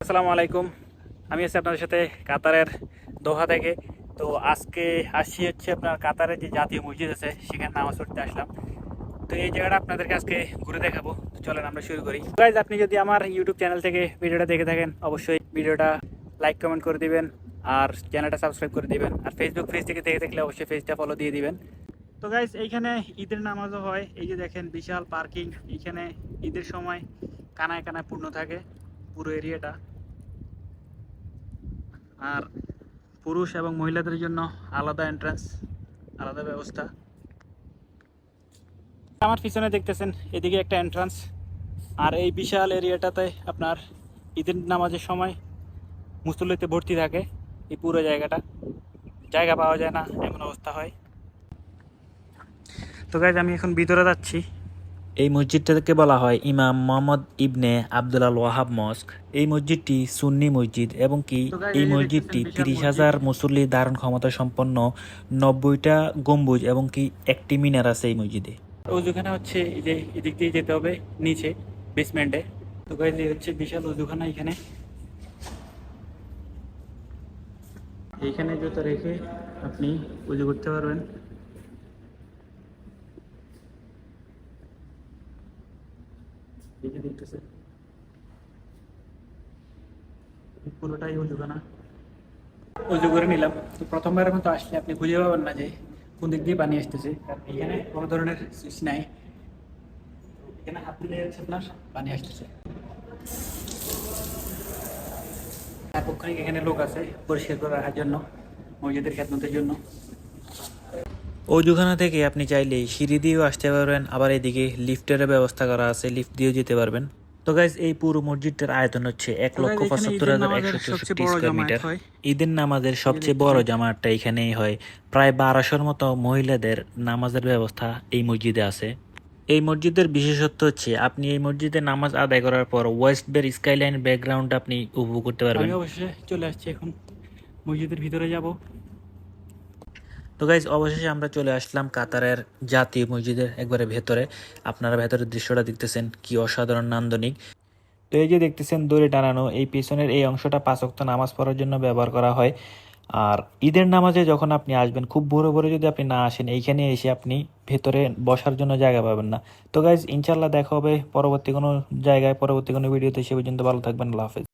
আসসালামু আলাইকুম। আমি আছি আপনাদের সাথে কাতারের দোহা থেকে। তো আজকে আসছি হচ্ছে আপনার কাতারের যে জাতীয় মসজিদ আছে, সেখানে নামাজ পড়তে আসলাম। তো এই জায়গাটা আপনাদেরকে আজকে ঘুরে দেখাবো। তো চলেন আমরা শুরু করি। গাইজ আপনি যদি আমার ইউটিউব চ্যানেল থেকে ভিডিওটা দেখে থাকেন, অবশ্যই ভিডিওটা লাইক কমেন্ট করে দিবেন। আর চ্যানেলটা সাবস্ক্রাইব করে দিবেন। আর ফেসবুক পেজ থেকে দেখে থাকলে অবশ্যই পেজটা ফলো দিয়ে দিবেন। তো গাইজ এইখানে ঈদের নামাজও হয়। এই যে দেখেন বিশাল পার্কিং এইখানে ঈদের সময় কানায় কানায় পূর্ণ থাকে পুরো এরিয়াটা। আর পুরুষ এবং মহিলাদের জন্য আলাদা এন্ট্রান্স আলাদা ব্যবস্থা। আমার পিছনে দেখতেছেন, এদিকে একটা এন্ট্রান্স আর এই বিশাল এরিয়াটাতে আপনার ঈদের নামাজের সময় মুসল্লিতে ভর্তি থাকে। এই পুরো জায়গাটা। জায়গা পাওয়া যায় না এমন অবস্থা হয়। তো গাইজ আমি এখন ভিতরে যাচ্ছি। এই মসজিদটাকে বলা হয় ইমাম মোহাম্মদ ইবনে আব্দুল আল ওয়াহাব মস্ক। এই মসজিদটি সুন্নি মসজিদ এবং কি এই মসজিদটি তিরিশ হাজার মুসল্লি ধারণ ক্ষমতা সম্পন্ন নব্বইটা গম্বুজ এবং কি একটি মিনার আছে এই মসজিদে। অজুখানা হচ্ছে এই যে এদিক দিয়ে যেতে হবে নিচে বেসমেন্টে তো গাইজ এই হচ্ছে বিশাল অজুখানা এখানে। এইখানে জুতো রেখে আপনি উজু করতে পারবেন। এই যে দেখতেছেন পুরোটাই উজু করে নিলাম। তো প্রথমবারের মতো আসলে আপনি খুঁজে পাবেন না যে কোন দিক দিয়ে পানি আসতেছে। এখানে কোনো ধরনের সুইচ নাই। এখানে হাত দিলে আপনার পানি আসতেছে। সার্বক্ষণিক এখানে লোক আছে পরিষ্কার করে রাখার জন্য মসজিদের খেদমতের জন্য। অজুখানা থেকে আপনি চাইলে সিঁড়ি দিয়েও আসতে পারবেন আবার এদিকে লিফটের ব্যবস্থা করা আছে লিফট দিয়েও যেতে পারবেন। তো গাইজ এই পুরো মসজিদটার আয়তন হচ্ছে এক লক্ষ পঁচাত্তর হাজার একশো চৌষট্টি স্কোয়ার মিটার ঈদের নামাজের সবচেয়ে বড় জামায়াতটা এখানেই হয়। প্রায় বারোশোর মতো মহিলাদের নামাজের ব্যবস্থা এই মসজিদে আছে। এই মসজিদের বিশেষত্ব হচ্ছে আপনি এই মসজিদে নামাজ আদায় করার পর ওয়েস্ট বের স্কাইলাইন ব্যাকগ্রাউন্ড আপনি উপভোগ করতে পারবেন। আমি অবশ্যই চলে আসছি এখন। মসজিদের ভিতরে যাব। তো গাইজ অবশেষে আমরা চলে আসলাম কাতারের জাতীয় মসজিদের একবারে ভেতরে। আপনারা ভেতরের দৃশ্যটা দেখতেছেন কি অসাধারণ নান্দনিক। তো এই যে দেখতেছেন দড়ি টানানো এই পিছনের এই অংশটা পাঁচক্ত নামাজ পড়ার জন্য ব্যবহার করা হয়। আর ঈদের নামাজে যখন আপনি আসবেন, খুব ভোরে ভোরে যদি আপনি না আসেন, এইখানে এসে আপনি ভেতরে বসার জন্য জায়গা পাবেন না। তো গাইজ ইনশাল্লাহ দেখা হবে পরবর্তী কোনো জায়গায়, পরবর্তী কোনো ভিডিওতে সে পর্যন্ত ভালো থাকবেন, আল্লাহ হাফেজ।